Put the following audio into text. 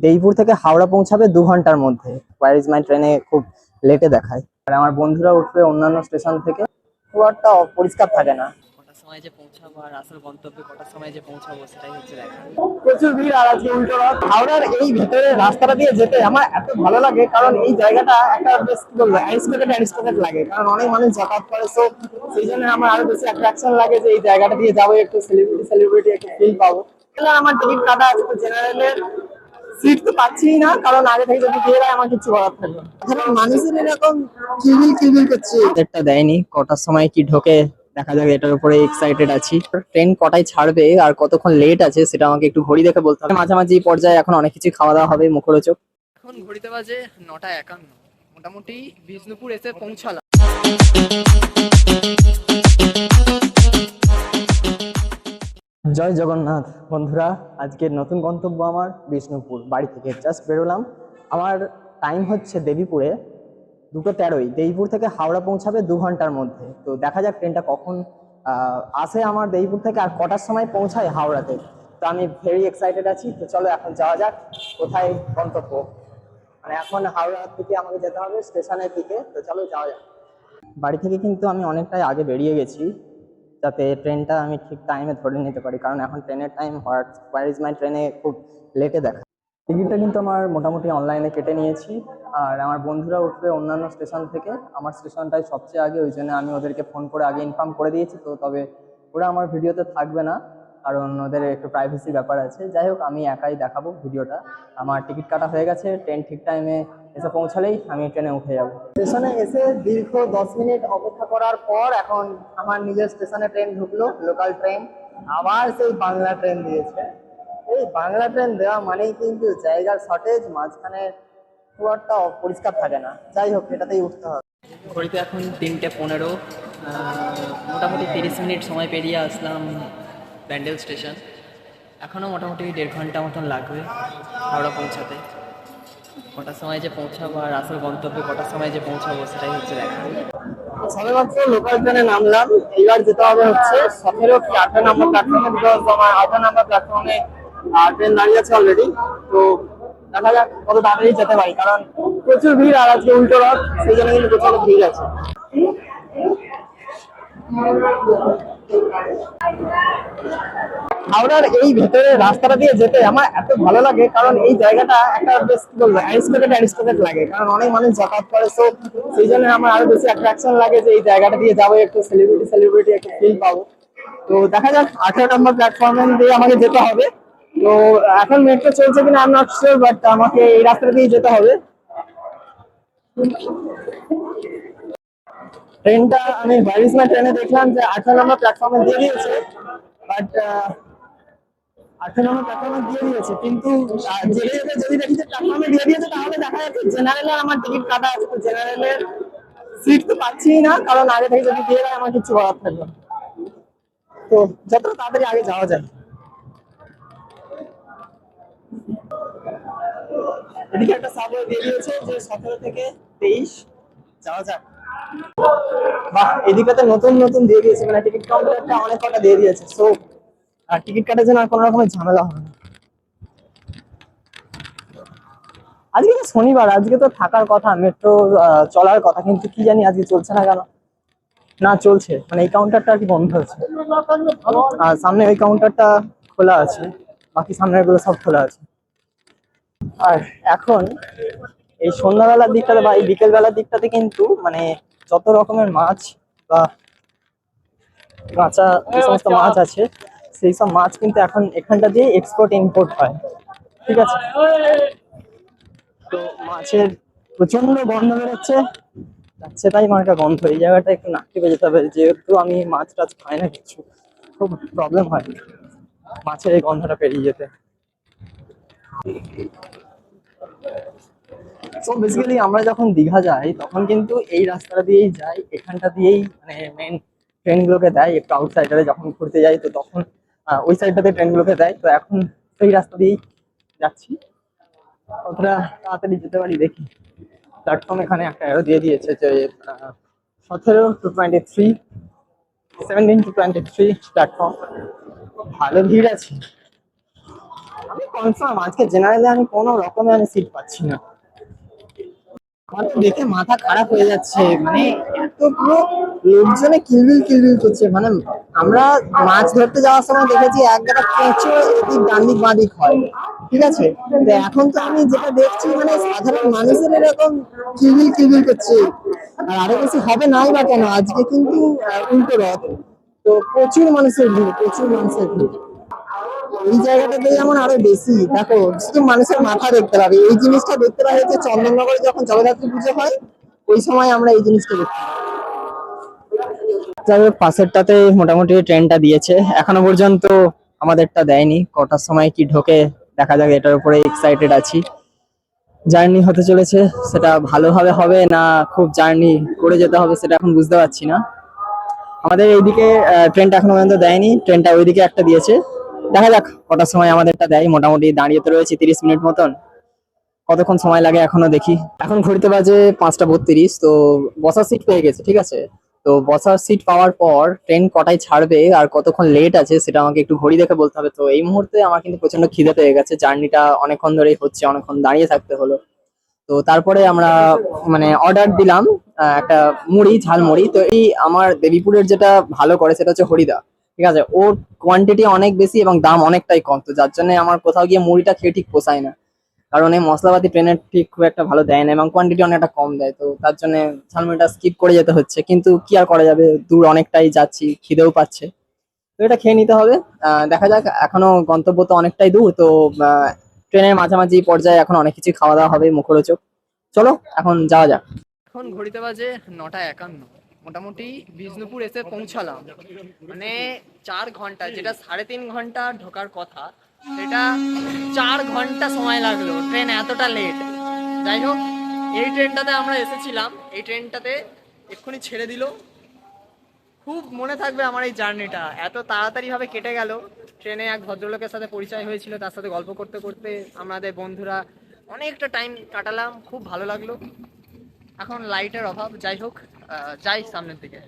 দেইপুর থেকে হাওড়া পৌঁছাবে দু ঘণ্টার মধ্যে। ওয়ার ইজ মাই ট্রেনে খুব লেটে দেখায়। আর আমার বন্ধুরা উঠবে অন্যান্য স্টেশন থেকে। খুব একটা পরিষ্কার থাকে না। কটার সময় যে পৌঁছাবো আর আসল গন্তব্যে কটার সময় যে পৌঁছাবো সেটাই হচ্ছে দেখা। প্রচুর ভিড় আর আজকে উল্টো রথ। হাওড়ার এই ভেতরে রাস্তাটা দিয়ে যেতে আমার এত ভালো লাগে কারণ এই জায়গাটা একটা বেশ কি বলব অ্যারিস্টোকেট অ্যারিস্টোকেট লাগে। কারণ অনেক মানুষ যাতায়াত করে তো সেই জন্য আমার আরও বেশি অ্যাট্রাকশন লাগে যে এই জায়গাটা দিয়ে যাব একটু সেলিব্রিটি সেলিব্রিটি একটু ফিল পাবো। তাহলে আমার টিকিট কাটা আছে জেনারেলের সিট তো পাচ্ছি না কারণ আগে থেকে যদি দিয়ে দেয় আমার কিছু করার থাকবে এখানে মানুষের এরকম কিবিল কিবিল করছে এটা দেয়নি। কটার সময় কি ঢোকে দেখা যাক এটার উপরে এক্সাইটেড আছি। ট্রেন কটায় ছাড়বে আর কতক্ষণ লেট আছে সেটা আমাকে একটু ঘড়ি দেখে বলতে হবে। মাঝামাঝি পর্যায়ে এখন অনেক কিছু খাওয়া দাওয়া হবে মুখরোচক। এখন ঘড়িতে বাজে নটা একান্ন। মোটামুটি বিষ্ণুপুর এসে পৌঁছালাম। জয় জগন্নাথ। বন্ধুরা, আজকের নতুন গন্তব্য আমার বিষ্ণুপুর। বাড়ি থেকে জাস্ট বেরোলাম। আমার টাইম হচ্ছে দেবীপুরে দুটো তেরোই। দেবীপুর থেকে হাওড়া পৌঁছাবে দু ঘণ্টার মধ্যে। তো দেখা যাক ট্রেনটা কখন আসে আমার দেবীপুর থেকে আর কটার সময় পৌঁছায় হাওড়াতে। তো আমি ভেরি এক্সাইটেড আছি। তো চলো এখন যাওয়া যাক কোথায় গন্তব্য। মানে এখন হাওড়া থেকে আমাকে যেতে হবে স্টেশনের দিকে। তো চলো যাওয়া যাক। বাড়ি থেকে কিন্তু আমি অনেকটাই আগে বেরিয়ে গেছি। যাতে ট্রেনটা আমি ঠিক টাইমে ধরে নিতে পারি। কারণ এখন ট্রেনের টাইম হোয়ার ইজ মাই ট্রেনে খুব লেটে দেখা। টিকিটটা কিন্তু আমার মোটামুটি অনলাইনে কেটে নিয়েছি। আর আমার বন্ধুরা উঠবে অন্যান্য স্টেশন থেকে। আমার স্টেশনটাই সবচেয়ে আগে, ওই জন্য আমি ওদেরকে ফোন করে আগে ইনফর্ম করে দিয়েছি তো। তবে ওরা আমার ভিডিওতে থাকবে না। কারণ ওদের একটু প্রাইভেসি ব্যাপার আছে। যাই হোক, আমি একাই দেখাবো ভিডিওটা। আমার টিকিট কাটা হয়ে গেছে। ট্রেন ঠিক টাইমে এসে পৌঁছালেই আমি ট্রেনে উঠে যাব। স্টেশনে এসে দীর্ঘ দশ মিনিট অপেক্ষা করার পর এখন আমার নিজের স্টেশনে ট্রেন ঢুকলো লোকাল ট্রেন আবার সেই বাংলা ট্রেন দিয়েছে। এই বাংলা ট্রেন দেওয়া মানেই কিন্তু জায়গার শর্টেজ মাঝখানে খুব একটা পরিষ্কার থাকে না। যাই হোক এটাতেই উঠতে হবে। ঘড়িতে এখন তিনটে পনেরো। মোটামুটি তিরিশ মিনিট সময় পেরিয়ে আসলাম ব্যান্ডেল স্টেশন। এখনও মোটামুটি দেড় ঘণ্টা মতন লাগবে হাওড়া পৌঁছাতে। কটার সময় যে পৌঁছাবো আর আসল গন্তব্যে কটার সময় যে পৌঁছাবো সেটাই হচ্ছে দেখা। সবেমাত্র লোকাল ট্রেনে নামলাম। এইবার যেতে হবে হচ্ছে সতেরো কি আঠারো নম্বর প্ল্যাটফর্মে বিকজ আমার আঠারো নম্বর প্ল্যাটফর্মে ট্রেন দাঁড়িয়ে আছে অলরেডি তো দেখা যাক কত তাড়াতাড়ি যেতে পারি। কারণ প্রচুর ভিড় আর আজকে উল্টো রথ, সেই জন্য কিন্তু প্রচুর ভিড় আছে। হাওড়ার এই ভেতরে রাস্তাটা দিয়ে যেতে আমার এত ভালো লাগে, কারণ এই জায়গাটা একটা বেশ কি বলব অ্যারিস্টোকেট লাগে। কারণ অনেক মানুষ যাতায়াত করে তো সেই জন্য আমার আরও বেশি অ্যাট্রাকশন লাগে যে এই জায়গাটা দিয়ে যাব, একটু সেলিব্রিটি সেলিব্রিটি একটু ফিল পাবো। তো দেখা যাক, আঠারো নম্বর প্ল্যাটফর্মে দিয়ে আমাকে যেতে হবে। তো এখন মেট্রো চলছে কিনা আই নট শিওর বাট আমাকে এই রাস্তাটা দিয়ে যেতে হবে। ট্রেনটা, আমি বারিসমা ট্রেনে দেখলাম যে আঠারো নম্বর প্ল্যাটফর্মে দিয়ে দিয়েছে বাট আঠারো নম্বর প্ল্যাটফর্মে দিয়ে দিয়েছে, কিন্তু যেতে যদি দেখি যে প্ল্যাটফর্মে দিয়ে দিয়েছে, তাহলে দেখা যাচ্ছে জেনারেলের আমার টিকিট কাটা আছে, তো জেনারেলের সিট তো পাচ্ছি না, কারণ আগে থেকে যদি দিয়ে দেয়, আমার কিছু করার থাকবে। তো যতটা তাড়াতাড়ি আগে যাওয়া যায় এদিকে একটা সাবওয়ে দিয়ে দিয়েছে যে সতেরো থেকে তেইশ যাওয়া যাক। বাহ, এদিকে নতুন নতুন দিয়ে দিয়েছে মানে টিকিট কাউন্টারটা অনেক কটা দিয়ে দিয়েছে। সো আর টিকিট কাটার জন্য আর কোনো রকমের ঝামেলা হবে না। আজকে তো শনিবার, আজকে তো থাকার কথা মেট্রো চলার কথা, কিন্তু কি জানি আজকে চলছে না কেন? না, চলছে। মানে এই কাউন্টারটা আর কি বন্ধ আছে আর সামনে ওই কাউন্টারটা খোলা আছে। বাকি সামনেরগুলো সব খোলা আছে। আর এখন এই সন্ধ্যাবেলার দিকটাতে বা এই বিকেল বেলার দিকটাতে কিন্তু মানে যত রকমের মাছ বা কাঁচা যে সমস্ত মাছ আছে সেই সব মাছ কিন্তু এখন এখানটা দিয়ে এক্সপোর্ট ইম্পোর্ট হয়। ঠিক আছে? তো মাছের প্রচণ্ড গন্ধ বেরোচ্ছে। যাচ্ছে তাই আমার একটা গন্ধ। এই জায়গাটা একটু নাক টিপে যেতে হবে যেহেতু আমি মাছ টাছ খাই না কিছু, খুব প্রবলেম হয় মাছের এই গন্ধটা পেরিয়ে যেতে। সো বেসিক্যালি আমরা যখন দীঘা যাই, তখন কিন্তু এই রাস্তাটা দিয়েই যাই। এখানটা দিয়েই মানে মেন ট্রেনগুলোকে দেয়। একটু আউটসাইডারে যখন ঘুরতে যাই, তো তখন ওই সাইডটাতে ট্রেনগুলোকে দেয় তো এখন সেই রাস্তা দিয়েই যাচ্ছি। কতটা তাড়াতাড়ি যেতে পারি দেখি। প্ল্যাটফর্ম এখানে একটা অ্যারো দিয়ে দিয়েছে যে সতেরো to twenty three seventeen to twenty three platform ভালো ভিড় আছে। আমি কনফার্ম আজকে জেনারেলে আমি কোনো রকমে আমি সিট পাচ্ছি না। আমার দেখে মাথা খারাপ হয়ে যাচ্ছে। মানে এত পুরো লোকজনে কিলবিল কিলবিল করছে। মানে আমরা মাছ ধরতে যাওয়ার সময় দেখেছি এক গাদা কেঁচো এদিক ডান দিক বাঁ দিক হয়, ঠিক আছে? তো এখন তো আমি যেটা দেখছি মানে সাধারণ মানুষের এরকম কিলবিল কিলবিল করছে। আর আরও বেশি হবে নাই বা কেন? আজকে কিন্তু উল্টো রথ। তো প্রচুর মানুষের ভিড়, প্রচুর মানুষের ভিড়। এই জায়গাটাতে যেমন আরও বেশি, দেখো, শুধু মানুষের মাথা দেখতে পাবে এই জিনিসটা দেখতে পাবে যে চন্দননগরে যখন জগদ্ধাত্রী পুজো হয়, ওই সময় আমরা এই জিনিসটা দেখতে পাই। যাই পাশেরটাতে মোটামুটি ট্রেনটা দিয়েছে। এখনও পর্যন্ত আমাদেরটা দেয়নি। কটার সময় কি ঢোকে, দেখা যাক, এটার উপরে এক্সাইটেড আছি। জার্নি হতে চলেছে, সেটা ভালোভাবে হবে না খুব জার্নি করে যেতে হবে সেটা এখন বুঝতে পারছি না। আমাদের এইদিকে ট্রেনটা এখনও পর্যন্ত দেয়নি। ট্রেনটা ওইদিকে একটা দিয়েছে। দেখা যাক, কটার সময় আমাদেরটা দেয়। মোটামুটি দাঁড়িয়ে তো রয়েছে তিরিশ মিনিট মতন। কতক্ষণ সময় লাগে এখনও দেখি। এখন ঘড়িতে বাজে পাঁচটা বত্রিশ, তো বসার সিট পেয়ে গেছে, ঠিক আছে? তো বসার সিট পাওয়ার পর ট্রেন কটায় ছাড়বে আর কতক্ষণ লেট আছে সেটা আমাকে একটু ঘড়ি দেখে বলতে হবে। তো এই মুহূর্তে আমার কিন্তু প্রচণ্ড খিদে পেয়ে গেছে। জার্নিটা অনেকক্ষণ ধরেই হচ্ছে, অনেকক্ষণ দাঁড়িয়ে থাকতে হলো। তো তারপরে আমরা মানে অর্ডার দিলাম একটা মুড়ি, ঝাল মুড়ি। তো এই আমার দেবীপুরের যেটা ভালো করে সেটা হচ্ছে হরিদা। ঠিক আছে? ওর কোয়ান্টিটি অনেক বেশি এবং দাম অনেকটাই কম। তো যার জন্য আমার কোথাও গিয়ে মুড়িটা খেয়ে ঠিক পোষায় না। কারণ এই মশলাপাতি ট্রেনের ঠিক খুব একটা ভালো দেয় না এবং কোয়ান্টিটি অনেকটা কম দেয়, তো তার জন্য ঝালমুড়িটা স্কিপ করে যেতে হচ্ছে। কিন্তু কি আর করা যাবে? দূর অনেকটাই যাচ্ছি, খিদেও পাচ্ছে। তো এটা খেয়ে নিতে হবে। দেখা যাক, এখনও গন্তব্য তো অনেকটাই দূর, তো ট্রেনের মাঝামাঝি পর্যায়ে এখন অনেক কিছু খাওয়া দাওয়া হবে, মুখরোচক। চলো, এখন যাওয়া যাক। এখন ঘড়িতে বাজে নটা একান্ন। মোটামুটি বিষ্ণুপুর এসে পৌঁছালাম। মানে চার ঘণ্টা, যেটা সাড়ে তিন ঘণ্টা ঢোকার কথা সেটা চার ঘণ্টা সময় লাগল। ট্রেন এতটা লেট যাই হোক, এই ট্রেনটাতে আমরা এসেছিলাম। এই ট্রেনটাতে এক্ষুনি ছেড়ে দিল। খুব মনে থাকবে আমার এই জার্নিটা। এত তাড়াতাড়ি ভাবে কেটে গেল। ট্রেনে এক ভদ্রলোকের সাথে পরিচয় হয়েছিল, তার সাথে গল্প করতে করতে আমাদের বন্ধুরা অনেকটা টাইম কাটালাম। খুব ভালো লাগল। এখন লাইটের অভাব। যাই হোক যাই সামনের দিকে।